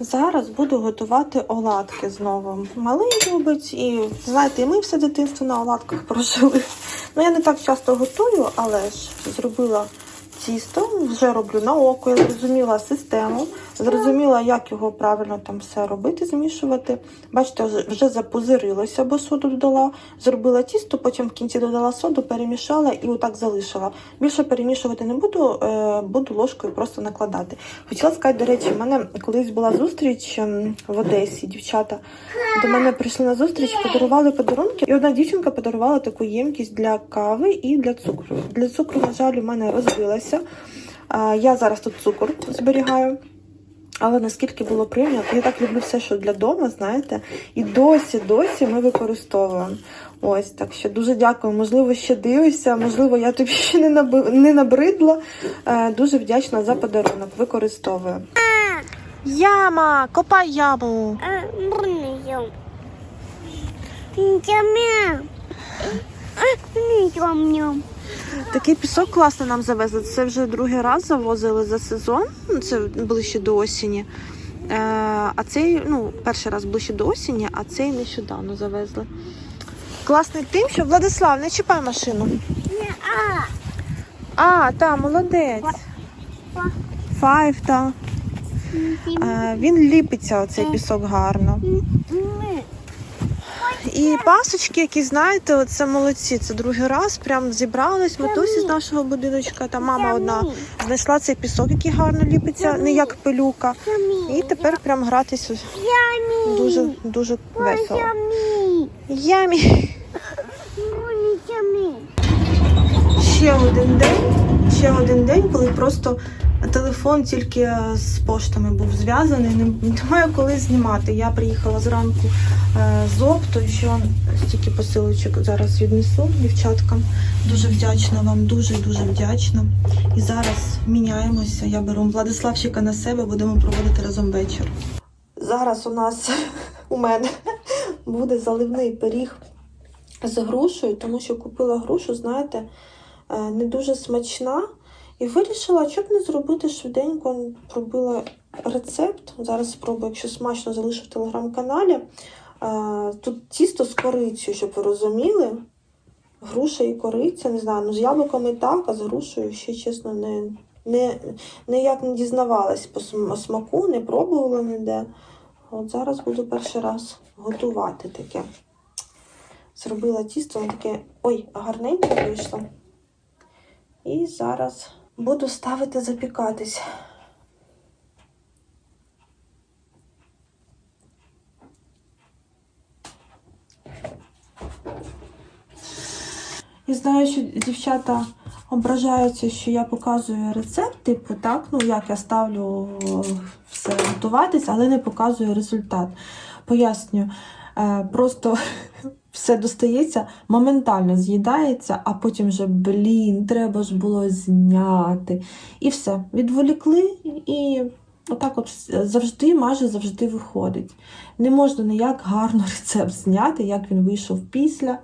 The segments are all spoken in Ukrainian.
Зараз буду готувати оладки знову. Малий любить, і знаєте, і ми все дитинство на оладках прожили. Ну, я не так часто готую, але ж зробила тісто, вже роблю на око, я зрозуміла систему, зрозуміла, як його правильно там все робити, змішувати. Бачите, вже- запузирилося, бо соду додала. Зробила тісто, потім в кінці додала соду, перемішала і отак залишила. Більше перемішувати не буду, е, буду ложкою просто накладати. Хотіла сказати, до речі, в мене колись була зустріч ем, в Одесі. Дівчата до мене прийшли на зустріч, подарували подарунки. І одна дівчинка подарувала таку ємкість для кави і для цукру. Для цукру, на жаль, у мене розбилася. А, Я зараз тут цукор зберігаю. Але наскільки було приємно, я так люблю все, що для дому, знаєте, і досі, досі ми використовуємо. Ось так що дуже дякую. Можливо, ще дивишся, можливо, я тобі ще не наби- не набридла. Е, Дуже вдячна за подарунок. Використовую. Яма! Копай яму! Ням. Такий пісок класно нам завезли. Це вже другий раз завозили за сезон. Ну, Це ближче до осені. Е, а цей, ну, перший раз ближче до осені, а цей нещодавно завезли. Класний тим, що Владислав, не чіпай машину. А, та, молодець. Файв, та. Е, він ліпиться, оцей пісок гарно. І пасочки, які знаєте, це молодці. Це другий раз. Прям зібрались матусі з нашого будиночка. Та мама одна знайшла цей пісок, який гарно ліпиться, не як пилюка. І тепер прям гратися дуже дуже весело. Ямі. Ну. Ще один день. Ще один день, коли просто телефон тільки з поштами був зв'язаний. Не- Немає коли знімати. Я приїхала зранку е, з опту, що стільки посилочок зараз віднесу дівчаткам. Дуже вдячна вам, дуже дуже вдячна. І зараз міняємося. Я беру Владиславчика на себе, будемо проводити разом вечір. Зараз у нас у мене буде заливний пиріг з грушею, тому що купила грушу, знаєте, е, не дуже смачна. І вирішила, щоб не зробити швиденько, пробила рецепт. Зараз спробую, якщо смачно залишу в телеграм-каналі. Е, Тут тісто з корицею, щоб ви розуміли. Груша і кориця, не знаю, ну з яблуками так, а з грушею ще чесно не, не, ніяк не дізнавалась по смаку, не пробувала ніде. От зараз буду перший раз готувати таке. Зробила тісто, воно таке ой, гарненьке вийшло. І зараз буду ставити запікатись. Я знаю, що дівчата ображаються, що я показую рецепт, типу, так, ну як я ставлю все готуватись, але не показую результат. Пояснюю, е, просто все достається, моментально з'їдається, а потім вже, блін, треба ж було зняти. І все, відволікли, і отак от завжди, майже завжди виходить. Не можна ніяк гарно рецепт зняти, як він вийшов після,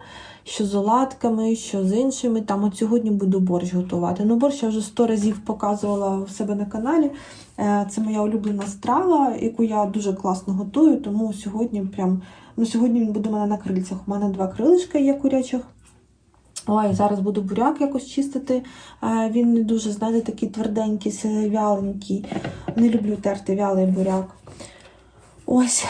що з оладками, що з іншими. Там от сьогодні буду борщ готувати. Ну, борщ я вже сто разів показувала в себе на каналі. Е, Це моя улюблена страва, яку я дуже класно готую, тому сьогодні прям Ну, сьогодні він буде у мене на крильцях. У мене два крилишка є курячих. Ой, зараз буду буряк якось чистити. Е, Він не дуже, знаєте, такий тверденький, вяленький. Не люблю терти вялий буряк. Ось.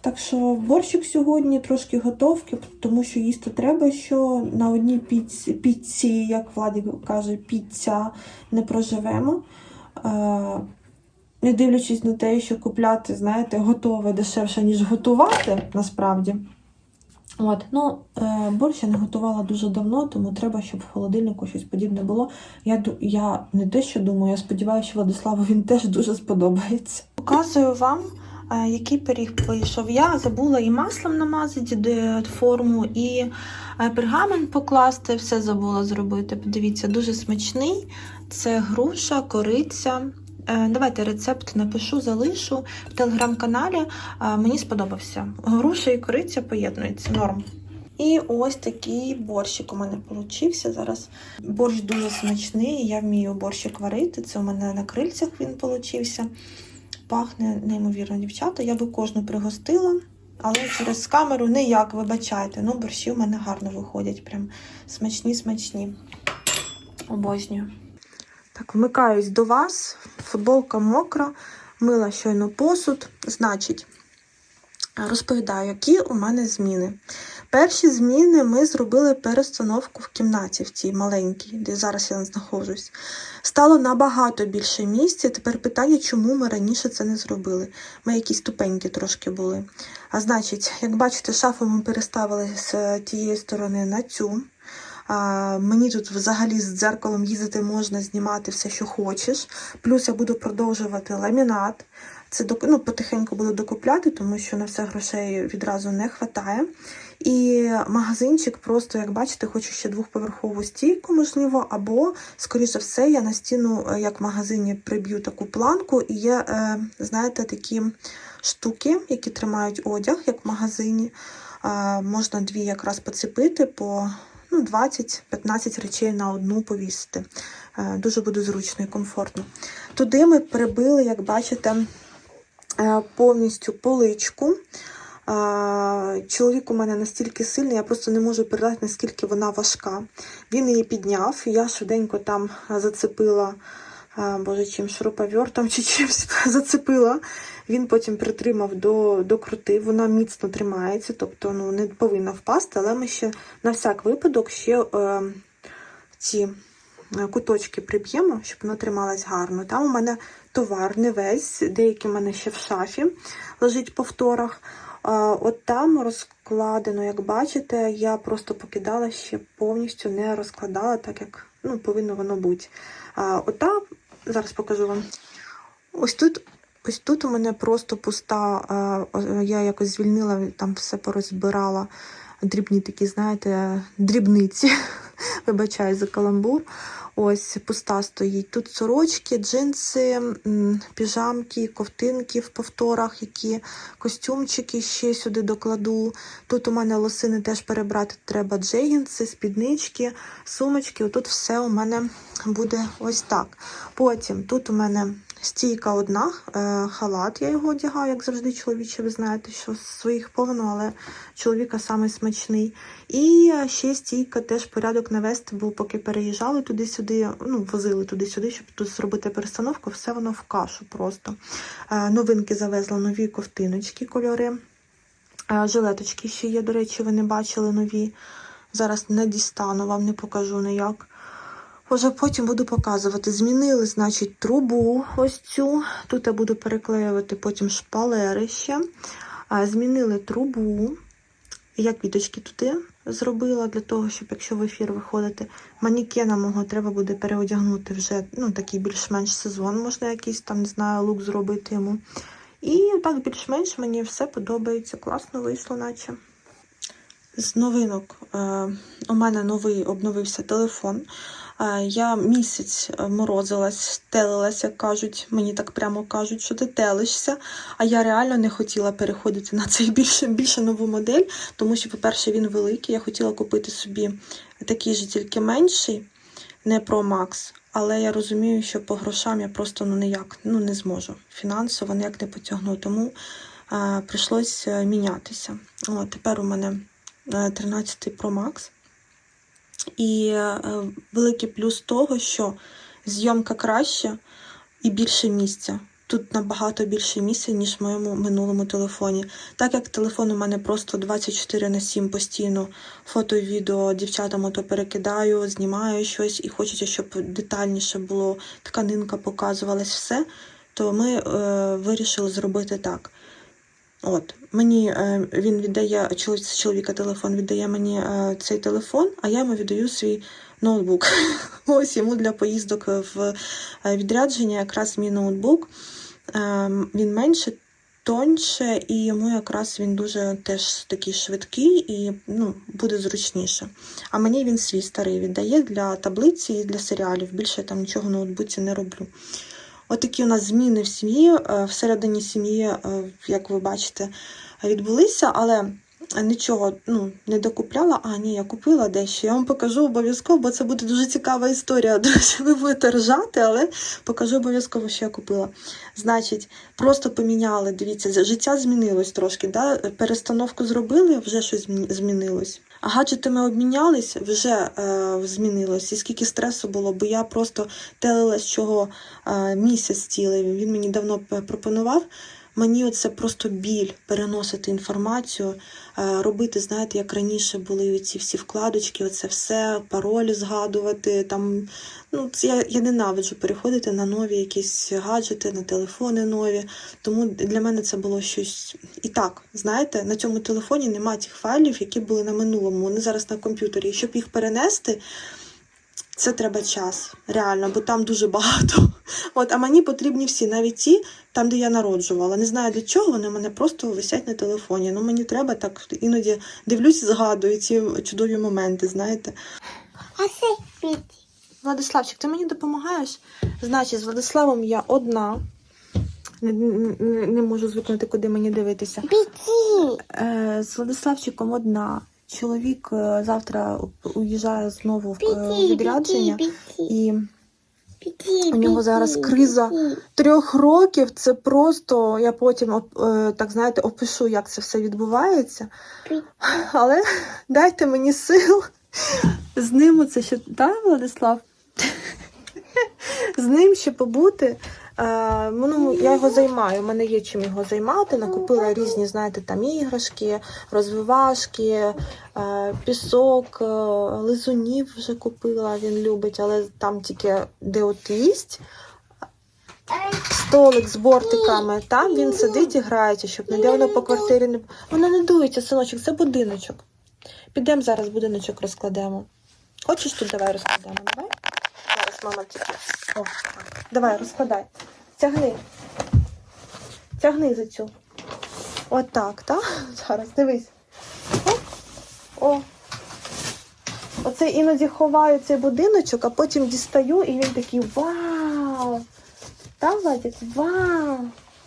Так що борщик сьогодні трошки готовки, тому що їсти треба, що на одній піці, піці як Владик каже, піця не проживемо. Не дивлячись на те, що купляти, знаєте, готове дешевше, ніж готувати, насправді. От, ну, е, борщ я не готувала дуже давно, тому треба, щоб в холодильнику щось подібне було. Я, я не те, що думаю, я сподіваюся, що Владиславу він теж дуже сподобається. Показую вам, е, який пиріг вийшов. Я забула і маслом намазати форму, і е, пергамент покласти, все забула зробити. Подивіться, дуже смачний. Це груша, кориця. Е, Давайте рецепт напишу, залишу в телеграм-каналі. Е, Мені сподобався. Груша і кориця поєднуються норм. І ось такий борщик у мене получився зараз. Борщ дуже смачний, я вмію борщик варити. Це у мене на крильцях він получився. пахне неймовірно, дівчата. Я би кожну пригостила, але через камеру ніяк, вибачайте. Ну, борщі в мене гарно виходять. Прям смачні, смачні. Обожнюю. Так, вмикаюсь до вас. Футболка мокра, мила щойно посуд. Значить, розповідаю, які у мене зміни. Перші зміни ми зробили перестановку в кімнаті, в тій маленькій, де зараз я знаходжусь. Стало набагато більше місця. Тепер питання, чому ми раніше це не зробили. Ми якісь тупенькі трошки були. А значить, як бачите, шафу ми переставили з тієї сторони на цю. Мені тут взагалі з дзеркалом їздити можна, знімати все, що хочеш. Плюс я буду продовжувати ламінат. Це ну, потихеньку буду докупляти, тому що на все грошей відразу не вистачає. І магазинчик просто, як бачите, хочу ще двохповерхову стійку, можливо, або, скоріш за все, я на стіну, е, як в магазині, приб'ю таку планку. І є, е, знаєте, такі штуки, які тримають одяг, як в магазині. Можна дві якраз поцепити по ну, 20-15 речей на одну повісити. Е, Дуже буде зручно і комфортно. Туди ми прибили, як бачите, е, повністю поличку. Чоловік у мене настільки сильний, я просто не можу передати, наскільки вона важка. Він її підняв, я швиденько там зацепила, боже, чим шуруповертом чи чимось зацепила. Він потім притримав до, до вона міцно тримається, тобто ну, не повинна впасти, але ми ще на всяк випадок ще е, ці е, куточки приб'ємо, щоб вона трималась гарно. Там у мене товар не весь, деякий у мене ще в шафі лежить в повторах. А, От там розкладено, як бачите, я просто покидала ще повністю не розкладала, так як ну, повинно воно бути. А, От там, зараз покажу вам. Ось тут. Ось тут у мене просто пуста, я якось звільнила, там все порозбирала. Дрібні такі, знаєте, дрібниці. Вибачаю за каламбур. Ось пуста стоїть. Тут сорочки, джинси, піжамки, ковтинки в повторах, які костюмчики ще сюди докладу. Тут у мене лосини теж перебрати треба джегінси, спіднички, сумочки. Тут все у мене буде ось так. Потім тут у мене стійка одна, е, халат, я його одягаю, як завжди, чоловіче, ви знаєте, що своїх повно, але чоловіка саме смачний. І ще стійка теж порядок навести, бо поки переїжджали туди-сюди, ну, возили туди-сюди, щоб тут зробити перестановку, все воно в кашу просто. Е, Новинки завезла нові ковтиночки, кольори. Е, Жилеточки ще є, до речі, ви не бачили нові. Зараз не дістану, вам не покажу ніяк. Вже потім буду показувати. Змінили, значить, трубу ось цю. Тут я буду переклеювати потім шпалери ще. Змінили трубу. Я квіточки туди зробила для того, щоб якщо в ефір виходити, манікена мого треба буде переодягнути вже ну, такий більш-менш сезон, можна якийсь там, не знаю, лук зробити йому. І так більш-менш мені все подобається. Класно вийшло, наче. З новинок е, у мене новий обновився телефон. Я місяць е, морозилась, телилась, як кажуть. Мені так прямо кажуть, що ти телишся. А я реально не хотіла переходити на цей більше, більше нову модель, тому що, по-перше, він великий. Я хотіла купити собі такий же, тільки менший, не Pro Max. Але я розумію, що по грошам я просто ну ніяк ну, не зможу. Фінансово ніяк не потягну. Тому е, прийшлось е, мінятися. О, тепер у мене е, 13 Pro Max. І е, великий плюс того, що зйомка краща і більше місця. Тут набагато більше місця, ніж в моєму минулому телефоні. Так як телефон у мене просто 24 на 7 постійно фото відео дівчатам ото перекидаю, знімаю щось і хочеться, щоб детальніше було, тканинка показувалась все, то ми е, вирішили зробити так. От, мені е, він віддає чоловіка телефон, віддає мені е, цей телефон, а я йому віддаю свій ноутбук. Ось йому для поїздок в е, відрядження якраз мій ноутбук. Він менше, тоньше, і йому якраз він дуже теж такий швидкий і ну, буде зручніше. А мені він свій старий віддає для таблиці і для серіалів. Більше я там нічого в ноутбуці не роблю. Отакі у нас зміни в сім'ї. Е, Всередині сім'ї, е, як ви бачите, відбулися, але нічого ну, не докупляла. А, ні, я купила дещо. Я вам покажу обов'язково, бо це буде дуже цікава історія. Друзі, ви будете ржати, але покажу обов'язково, що я купила. Значить, просто поміняли. Дивіться, життя змінилось трошки. Да? Перестановку зробили, вже щось змінилось. А гаджетами обмінялись, вже е, змінилось. І скільки стресу було, бо я просто телилась чого е, місяць цілий. Він мені давно пропонував. Мені оце просто біль переносити інформацію, е, робити, знаєте, як раніше були ці всі вкладочки, оце все, паролі згадувати. Там, ну, це я, я ненавиджу переходити на нові якісь гаджети, на телефони нові. Тому для мене це було щось. І так, знаєте, на цьому телефоні немає тих файлів, які були на минулому. Вони зараз на комп'ютері. І щоб їх перенести, це треба час, реально, бо там дуже багато. От, а мені потрібні всі, навіть ті, там, де я народжувала. Не знаю для чого, вони в мене просто висять на телефоні. Ну мені треба так іноді дивлюсь, згадую ці чудові моменти, знаєте. А це. Владиславчик, ти мені допомагаєш? Значить, з Владиславом я одна. Не, не, не можу звикнути, куди мені дивитися. Е, з Владиславчиком одна. Чоловік е, завтра уїжджає знову в е, відрядження. І У нього зараз криза. трьох років це просто, я потім е, так знаєте, опишу, як це все відбувається. Але дайте мені сил. З ним це ще, так, Владислав? З ним ще побути. Е, ну, я його займаю, у мене є чим його займати. Накупила різні, знаєте, там іграшки, розвивашки, е, пісок, е, лизунів вже купила, він любить, але там тільки де от їсть. Столик з бортиками, там він сидить і грається, щоб ніде воно по квартирі не. Воно не дується, синочок, це будиночок. Підемо зараз будиночок розкладемо. Хочеш тут давай розкладемо? Давай. Зараз мама тільки. О. Давай, розкладай. Тягни. Тягни за цю. Отак, так? Зараз, дивись. О. О. Оце іноді ховаю цей будиночок, а потім дістаю, і він такий вау! Так, Владик? Вау!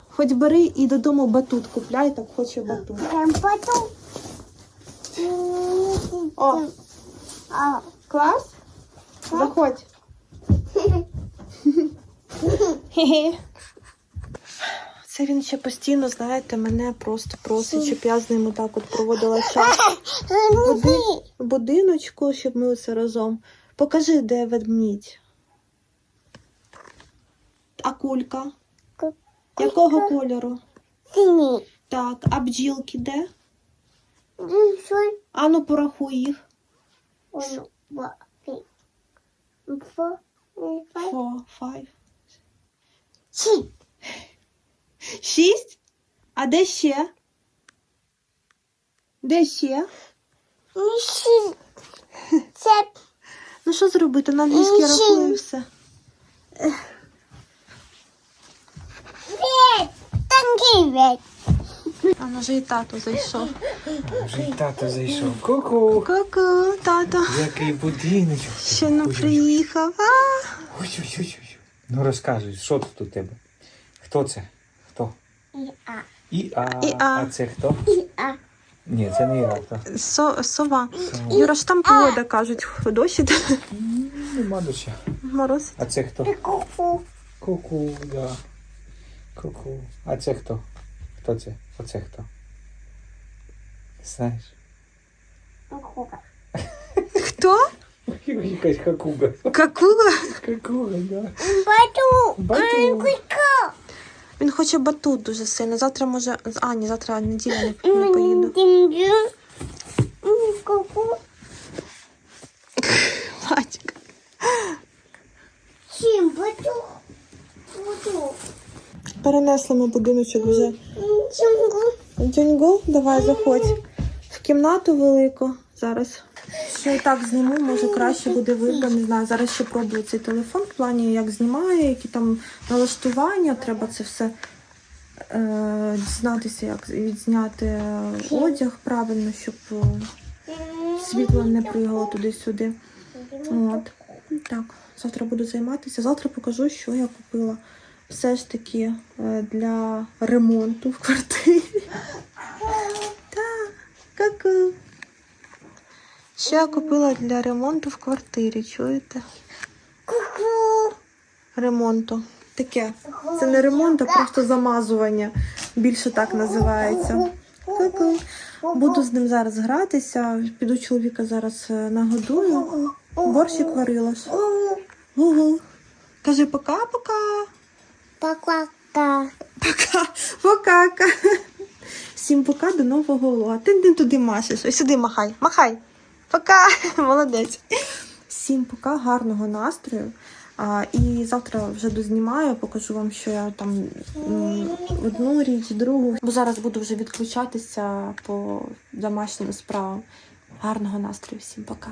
Хоч бери і додому батут купляй, так хоче батут. Ем. О. А. Клас? Заходь. Це він ще постійно, знаєте, мене просто просить, щоб я з ним отак от проводила час Буди... будиночку, щоб ми оце разом. Покажи, де ведмідь. А кулька? Ку- Якого кольору? Синій. Так, а бджілки де? Ану, порахуй їх. Один, два, Шість? А де ще? Де ще? Шість. Це Ну що зробити? На англійській рахую все. А ну вже і тато зайшов. Вже й тато зайшов. Ку-ку. Ку-ку, тато. Який будиночок. Ще не приїхав. А! Ой-ой-ой. Ну розказуй, що тут у тебе? Хто це? Хто? І а. І а. І А. А це хто? І а. Ні, це не? Со, сова. Сова. Юра, ж там погода, кажуть, дощ. М, Нема дощу. Мороз. А це хто? Ку-ку. Ку-ку, да. Ку-ку. А це хто? Хто це? Оце хто? Знаєш? Ку-ку. Хто? Якась хакуга. Какуга? Хакуга, да. Бату. Бату. Він хоче батут дуже сильно. Завтра може. А, ні, завтра неділя не, не поїду. Батька. Чим бату? Бату. Перенесли ми будиночок вже. Дюньго, давай заходь. В кімнату велику зараз. Ще і так зніму, може краще буде видно. Не знаю. Зараз ще пробую цей телефон в плані, як знімає, які там налаштування. Треба це все е, дізнатися, як відзняти одяг правильно, щоб е, світло не пригало туди-сюди. От. Так, завтра буду займатися. Завтра покажу, що я купила. Все ж таки е, для ремонту в квартирі. Так, Що я купила для ремонту в квартирі, чуєте? Ремонту. Таке. Це не ремонт, а просто замазування. Більше так називається. Буду з ним зараз гратися. Піду чоловіка зараз е, нагодую. Борщик варила. ж. Гу-гу. Кажи пока-пока. Пока-ка. Пока. Покака. Всім пока, до нового влога. Ти не туди машеш. Ось сюди махай. Махай. Пока. Молодець. Всім пока, гарного настрою. А, і завтра вже дознімаю, покажу вам, що я там одну річ, другу. Бо зараз буду вже відключатися по домашнім справам. Гарного настрою, всім пока.